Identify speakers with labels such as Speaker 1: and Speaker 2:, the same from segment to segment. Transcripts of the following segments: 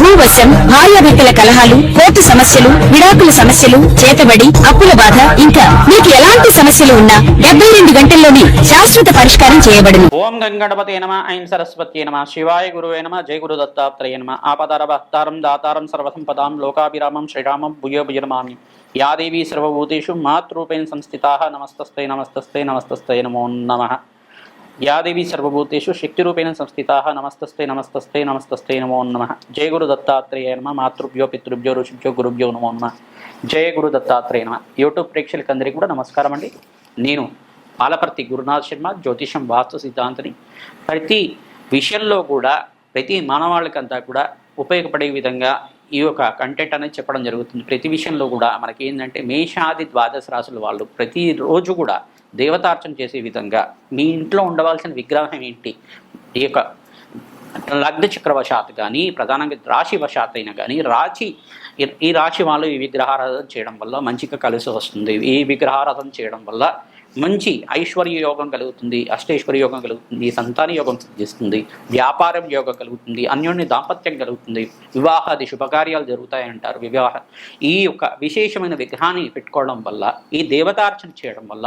Speaker 1: భూవశం భార్యాభర్తల కలహాలు కోర్టు సమస్యలు విడాకుల సమస్యలు చేతబడి అప్పుల బాధ ఇంకా మీకు ఎలాంటి సమస్యలు ఉన్నా డెబ్బై రెండు గంటల్లోనే శాశ్వత పరిష్కారం చేయబడింది
Speaker 2: ఓం గంగణపతి నమ ఐం సరస్వతి నమ శివాయ గురువే నమ జయ గురు దత్తాత్రేయ నమ ఆపదార భక్తారం దాతారం సర్వసంపదాం లోకాభిరామం శ్రీరామం భూయో భుజనమామి యాదేవి సర్వభూతేషు మాతృపేణ సంస్థితా నమస్తస్తే నమస్తస్తే నమస్తస్తే నమో నమ. యాదేవి సర్వభూతేషు శక్తిరూపేణ సంస్థితా నమస్తస్తే నమస్తస్తే నమస్తస్తే నమో నమ. జయ గురు దత్తాత్రేయ నమ. మాతృభ్యో పితృభ్యో ఋషిభ్యో గురుభ్యో నమో నమ. జయ గురు దత్తాత్రేయ నమ. యూట్యూబ్ ప్రేక్షకులందరికీ కూడా నమస్కారం అండి. నేను పాలపర్తి గురునాథ్ శర్మ జ్యోతిషం వాస్తు సిద్ధాంతని. ప్రతి విషయంలో కూడా ప్రతి మానవాళికంతా కూడా ఉపయోగపడే విధంగా ఈ యొక్క కంటెంట్ అనేది చెప్పడం జరుగుతుంది. ప్రతి విషయంలో కూడా మనకి ఏంటంటే మేషాది ద్వాదశ రాశుల వాళ్ళు ప్రతిరోజు కూడా దేవతార్చన చేసే విధంగా మీ ఇంట్లో ఉండవలసిన విగ్రహం ఏంటి? ఈ యొక్క లగ్న చక్రవశాత్ కానీ ప్రధానంగా రాశి వశాత్ అయినా కానీ రాశి ఈ- రాశి వాళ్ళు ఈ విగ్రహారాధన చేయడం వల్ల మంచిగా కలిసి వస్తుంది. ఈ విగ్రహారాధన చేయడం వల్ల మంచి ఐశ్వర్య యోగం కలుగుతుంది అష్టైశ్వర్య యోగం కలుగుతుంది సంతాన యోగం సిద్ధిస్తుంది వ్యాపారం యోగం కలుగుతుంది అన్యోన్య దాంపత్యం కలుగుతుంది వివాహాది శుభకార్యాలు జరుగుతాయి అంటారు వివాహ ఈ యొక్క విశేషమైన విగ్రహాన్ని పెట్టుకోవడం వల్ల ఈ దేవతార్చన చేయడం వల్ల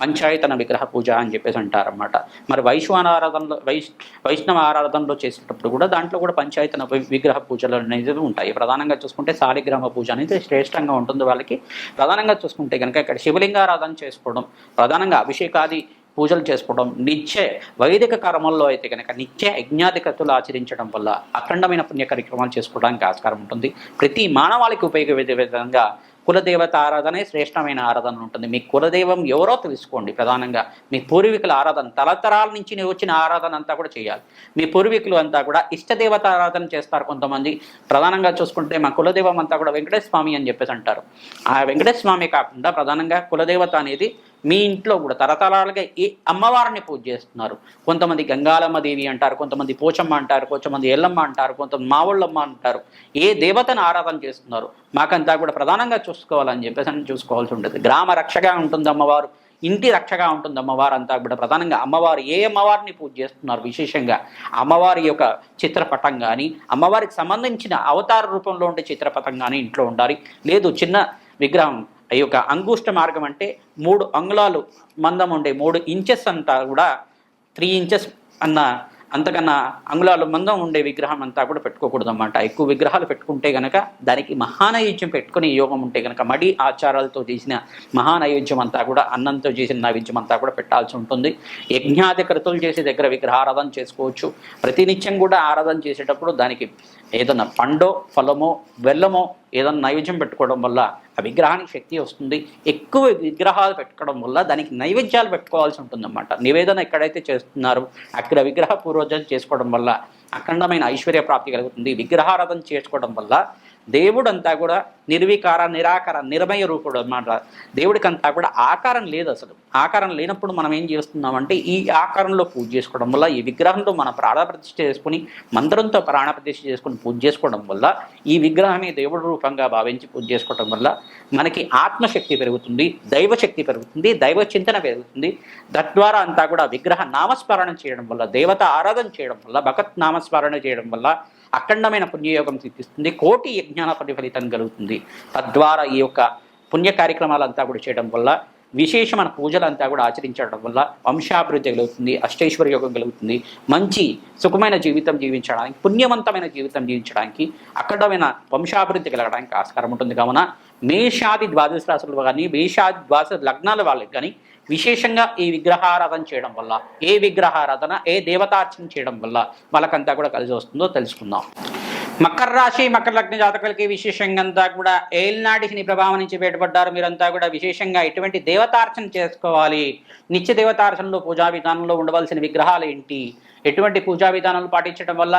Speaker 2: పంచాయతన విగ్రహ పూజ అని చెప్పేసి అంటారన్నమాట. మరి వైశ్వాన ఆరాధనలో వైష్ వైష్ణవ ఆరాధనలో చేసేటప్పుడు కూడా దాంట్లో కూడా పంచాయతన విగ్రహ పూజలు అనేది ఉంటాయి. ప్రధానంగా చూసుకుంటే శాలిగ్రామ పూజ అనేది శ్రేష్టంగా ఉంటుంది వాళ్ళకి. ప్రధానంగా చూసుకుంటే కనుక ఇక్కడ శివలింగారాధన చేసుకోవడం ప్రధానంగా అభిషేకాది పూజలు చేసుకోవడం నిత్య వైదిక కర్మల్లో అయితే కనుక నిత్య యజ్ఞాధికతులు ఆచరించడం వల్ల అఖండమైన పుణ్య కార్యక్రమాలు చేసుకోవడానికి ఆస్కారం ఉంటుంది. ప్రతి మానవాళికి ఉపయోగపడే విధంగా కులదేవత ఆరాధనే శ్రేష్టమైన ఆరాధన ఉంటుంది. మీ కులదైవం ఎవరో తెలుసుకోండి ప్రధానంగా. మీ పూర్వీకుల ఆరాధన తలతరాల నుంచి వచ్చిన ఆరాధన అంతా కూడా చేయాలి. మీ పూర్వీకులు అంతా కూడా ఇష్టదేవత ఆరాధన చేస్తారు కొంతమంది. ప్రధానంగా చూసుకుంటే మా కులదైవం అంతా కూడా వెంకటేశ్వర స్వామి అని చెప్పేసి అంటారు. ఆ వెంకటేశ్వర స్వామి కాకుండా ప్రధానంగా కులదేవత అనేది మీ ఇంట్లో కూడా తరతరాలుగా ఏ అమ్మవారిని పూజ చేస్తున్నారు. కొంతమంది గంగాలమ్మ దేవి అంటారు కొంతమంది పోచమ్మ అంటారు కొంతమంది ఎల్లమ్మ అంటారు కొంతమంది మావుళ్ళమ్మ అంటారు. ఏ దేవతను ఆరాధన చేస్తున్నారు? మాకంతా కూడా ప్రధానంగా చూసుకోవాలని చెప్పేసి అని చూసుకోవాల్సి ఉంటుంది. గ్రామ రక్షగా ఉంటుంది అమ్మవారు ఇంటి రక్షగా ఉంటుంది అమ్మవారు అంతా కూడా ప్రధానంగా. అమ్మవారు ఏ అమ్మవారిని పూజ చేస్తున్నారు విశేషంగా? అమ్మవారి యొక్క చిత్రపటం కానీ అమ్మవారికి సంబంధించిన అవతార రూపంలో ఉండే చిత్రపటం కానీ ఇంట్లో ఉండాలి. లేదు చిన్న విగ్రహం ఈ యొక్క అంగుష్ట మార్గం అంటే మూడు అంగుళాలు మందం ఉండే మూడు ఇంచెస్ అంతా కూడా త్రీ ఇంచెస్ అన్న అంతకన్నా అంగుళాలు మందం ఉండే విగ్రహం అంతా కూడా పెట్టుకోకూడదు అన్నమాట ఎక్కువ విగ్రహాలు పెట్టుకుంటే గనక దానికి మహానైవేద్యం పెట్టుకునే యోగం ఉంటే గనక మడి ఆచారాలతో చేసిన మహానైవేద్యం అంతా కూడా అన్నంతో చేసిన నైవేద్యం అంతా కూడా పెట్టాల్సి ఉంటుంది. యజ్ఞాది కృతులు చేసే దగ్గర విగ్రహారాధన చేసుకోవచ్చు. ప్రతినిత్యం కూడా ఆరాధన చేసేటప్పుడు దానికి ఏదన్నా పండో ఫలమో బెల్లమో ఏదైనా నైవేద్యం పెట్టుకోవడం వల్ల ఆ విగ్రహానికి శక్తి వస్తుంది. ఎక్కువ విగ్రహాలు పెట్టుకోవడం వల్ల దానికి నైవేద్యాలు పెట్టుకోవాల్సి ఉంటుందన్నమాట. నివేదన ఎక్కడైతే చేస్తున్నారో అక్కడ విగ్రహ పూర్వజలు చేసుకోవడం వల్ల అఖండమైన ఐశ్వర్య ప్రాప్తి కలుగుతుంది. విగ్రహారాధన చేసుకోవడం వల్ల దేవుడంతా కూడా నిర్వికార నిరాకార నిర్మయ రూపుడు అన్నమాట. దేవుడికంతా కూడా ఆకారం లేదు అసలు. ఆకారం లేనప్పుడు మనం ఏం చేస్తున్నామంటే ఈ ఆకారంలో పూజ చేసుకోవడం వల్ల ఈ విగ్రహంలో మన ప్రాణప్రతిష్ఠ చేసుకుని మంత్రంతో ప్రాణప్రతిష్ఠ చేసుకుని పూజ చేసుకోవడం వల్ల ఈ విగ్రహమే దేవుడి రూపంగా భావించి పూజ చేసుకోవడం వల్ల మనకి ఆత్మశక్తి పెరుగుతుంది దైవశక్తి పెరుగుతుంది దైవ చింతన పెరుగుతుంది. తద్వారా అంతా కూడా విగ్రహ నామస్మరణ చేయడం వల్ల దేవత ఆరాధన చేయడం వల్ల భగత్ నామస్మరణ చేయడం వల్ల అఖండమైన పుణ్యయోగం సిద్ధిస్తుంది. కోటి యజ్ఞాన ప్రతిఫలితం కలుగుతుంది. తద్వారా ఈ యొక్క పుణ్య కార్యక్రమాలంతా కూడా చేయడం వల్ల విశేషమైన పూజలంతా కూడా ఆచరించడం వల్ల వంశాభివృద్ధి కలుగుతుంది అష్టైశ్వర్య యోగం కలుగుతుంది. మంచి సుఖమైన జీవితం జీవించడానికి పుణ్యవంతమైన జీవితం జీవించడానికి అఖండమైన వంశాభివృద్ధి కలగడానికి ఆస్కారం ఉంటుంది. కావున మేషాది ద్వాదశ రాశులు కానీ మేషాది ద్వాదశ లగ్నాల వాళ్ళకి కానీ విశేషంగా ఈ విగ్రహారాధన చేయడం వల్ల ఏ విగ్రహారాధన ఏ దేవతార్చన చేయడం వల్ల వాళ్ళకంతా కూడా కలిసి వస్తుందో తెలుసుకుందాం. మకర రాశి మకర లగ్న జాతకులకి విశేషంగా అంతా కూడా ఏలినాటి శని ప్రభావం నుంచి బయటపడ్డారు. మీరంతా కూడా విశేషంగా ఎటువంటి దేవతార్చన చేసుకోవాలి? నిత్య దేవతార్చనలో పూజా విధానంలో ఉండవలసిన విగ్రహాలు ఏంటి? ఎటువంటి పూజా విధానాలు పాటించడం వల్ల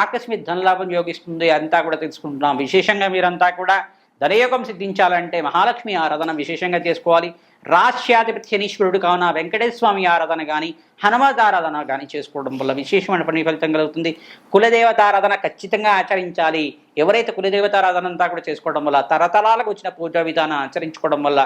Speaker 2: ఆకస్మిక ధనలాభం యోగిస్తుంది అంతా కూడా తెలుసుకుంటున్నాం. విశేషంగా మీరంతా కూడా ధనయోగం సిద్ధించాలంటే మహాలక్ష్మి ఆరాధన విశేషంగా చేసుకోవాలి. రాష్ట్రాధిపతి శనీశ్వరుడు కావున వెంకటేశ్వర స్వామి ఆరాధన కానీ హనుమత్ ఆరాధన కానీ చేసుకోవడం వల్ల విశేషమైన పని ఫలితం కలుగుతుంది. కులదేవత ఆరాధన ఖచ్చితంగా ఆచరించాలి. ఎవరైతే కులదేవత ఆరాధన అంతా కూడా చేసుకోవడం వల్ల తరతరాలకు వచ్చిన పూజా విధానం ఆచరించుకోవడం వల్ల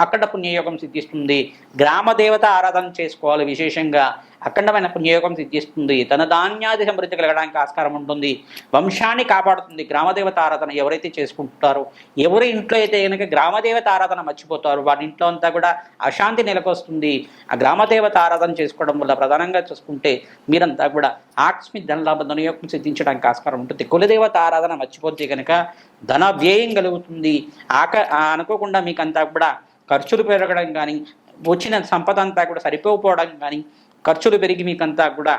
Speaker 2: అక్కడ పుణ్యయోగం సిద్ధిస్తుంది. గ్రామ దేవత ఆరాధన చేసుకోవాలి విశేషంగా. అఖండమైన పుణ్యయోగం సిద్ధిస్తుంది. తన ధాన్యాది సమృద్ధి కలగడానికి ఆస్కారం ఉంటుంది. వంశాన్ని కాపాడుతుంది. గ్రామదేవత ఆరాధన ఎవరైతే చేసుకుంటారో ఎవరి ఇంట్లో అయితే కనుక గ్రామదేవత ఆరాధన మర్చిపోతారో వారి ఇంట్లో అంతా కూడా అశాంతి నెలకొస్తుంది. ఆ గ్రామదేవత ఆరాధన చేసుకోవడం వల్ల ప్రధానంగా చూసుకుంటే మీరంతా కూడా ఆకస్మిక ధనలాభ ధనయోగం సిద్ధించడానికి ఆస్కారం ఉంటుంది. కులదేవత ఆరాధన మర్చిపోతే కనుక ధన వ్యయం కలుగుతుంది. ఆక అనుకోకుండా మీకంతా కూడా ఖర్చులు పెరగడం కానీ వచ్చిన సంపద అంతా కూడా సరిపోకపోవడం కానీ ఖర్చులు పెరిగి మీకంతా కూడా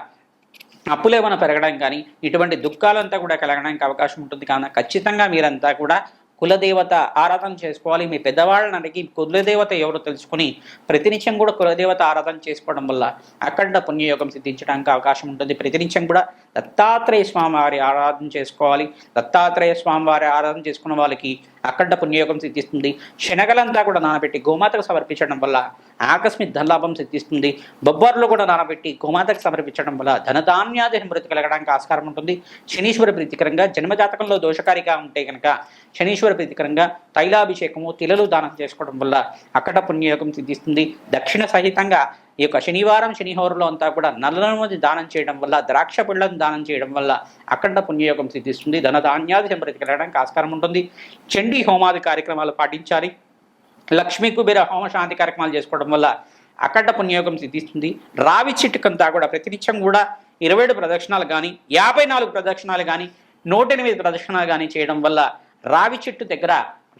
Speaker 2: అప్పులేమైనా పెరగడం కానీ ఇటువంటి దుఃఖాలంతా కూడా కలగడానికి అవకాశం ఉంటుంది. కానీ ఖచ్చితంగా మీరంతా కూడా కులదేవత ఆరాధన చేసుకోవాలి. మీ పెద్దవాళ్ళని అడిగి కులదేవత ఎవరో తెలుసుకుని ప్రతినిత్యం కూడా కులదేవత ఆరాధన చేసుకోవడం వల్ల అఖండ పుణ్యయోగం సిద్ధించడానికి అవకాశం ఉంటుంది. ప్రతినిత్యం కూడా దత్తాత్రేయ స్వామివారి ఆరాధన చేసుకోవాలి. దత్తాత్రేయ స్వామి వారి ఆరాధన చేసుకున్న వాళ్ళకి అఖండ పుణ్యయోగం సిద్ధిస్తుంది. శనగలంతా కూడా నానబెట్టి గోమాతకు సమర్పించడం వల్ల ఆకస్మిక ధనలాభం సిద్ధిస్తుంది. బొబ్బర్లు కూడా నానబెట్టి గోమాతకు సమర్పించడం వల్ల ధనధాన్యాది మృతి కలగడానికి ఆస్కారం ఉంటుంది. శనీశ్వర ప్రీతికరంగా జన్మజాతకంలో దోషకారిగా ఉంటే కనుక శనీశ్వర ప్రీతికరంగా తైలాభిషేకము తిలలు దానం చేసుకోవడం వల్ల అక్కడ పుణ్యయోగం సిద్ధిస్తుంది. దక్షిణ సహితంగా ఈ యొక్క శనివారం శనిహోరంలో అంతా కూడా నల్లనది దానం చేయడం వల్ల ద్రాక్ష పళ్ళను దానం చేయడం వల్ల అఖండ పుణ్యయోగం సిద్ధిస్తుంది. ధనధాన్యాది సమృద్ధి కలగడానికి ఆస్కారం ఉంటుంది. చండీ హోమాది కార్యక్రమాలు పాటించాలి. లక్ష్మీ కుబేర హోమ శాంతి కార్యక్రమాలు చేసుకోవడం వల్ల అఖండ పుణ్యయోగం సిద్ధిస్తుంది. రావి చిట్టుకంతా కూడా ప్రతినిత్యం కూడా ఇరవై ఏడు ప్రదక్షిణాలు కానీ యాభై నాలుగు ప్రదక్షిణాలు కానీ నూట ఎనిమిది ప్రదక్షిణాలు కానీ చేయడం వల్ల రావి చెట్టు దగ్గర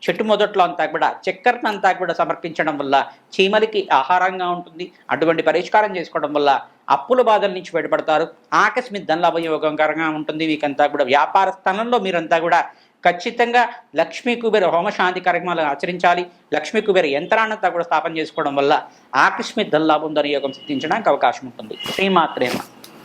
Speaker 2: చెట్టు మొదట్లో అంతా కూడా చక్కెరను అంతా కూడా సమర్పించడం వల్ల చీమలకి ఆహారంగా ఉంటుంది. అటువంటి పరిష్కారం చేసుకోవడం వల్ల అప్పుల బాధల నుంచి బయటపడతారు. ఆకస్మిక ధనలాభయోగకరంగా ఉంటుంది. మీకంతా కూడా వ్యాపార స్థలంలో మీరంతా కూడా ఖచ్చితంగా లక్ష్మీ కుబేర హోమశాంతి కార్యక్రమాలు ఆచరించాలి. లక్ష్మీ కుబేర యంత్రాన్నంతా కూడా స్థాపన చేసుకోవడం వల్ల ఆకస్మిక ధనలాభం ధనయోగం సిద్ధించడానికి అవకాశం ఉంటుంది. శ్రీమాత్రేమ.